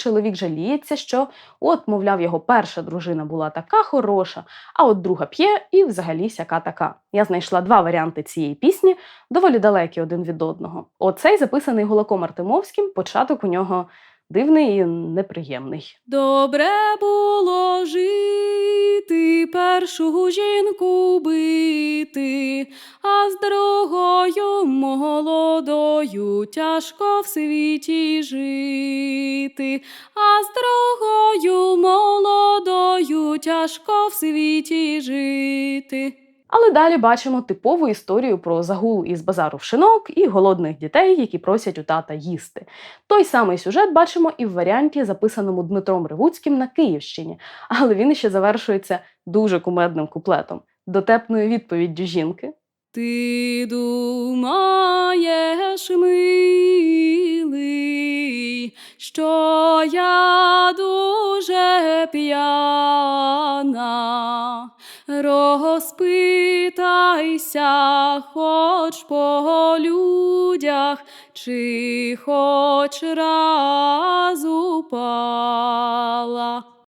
чоловік жаліється, що от, мовляв, його перша дружина була така хороша, а от друга п'є і взагалі сяка така. Я знайшла два варіанти цієї пісні, доволі далекі один від одного. Оцей записаний Гулаком Артемовським, початок у нього дивний і неприємний. Добре було жити, першу жінку бити, а з другою молодою тяжко в світі жити, а з другою молодою тяжко в світі жити. Але далі бачимо типову історію про загул із базару в шинок і голодних дітей, які просять у тата їсти. Той самий сюжет бачимо і в варіанті, записаному Дмитром Ревуцьким на Київщині, але він ще завершується дуже кумедним куплетом, дотепною відповіддю жінки. Ти думаєш, милий, що я дуже п'яна. Розпитайся хоч по людях, чи хоч раз упала.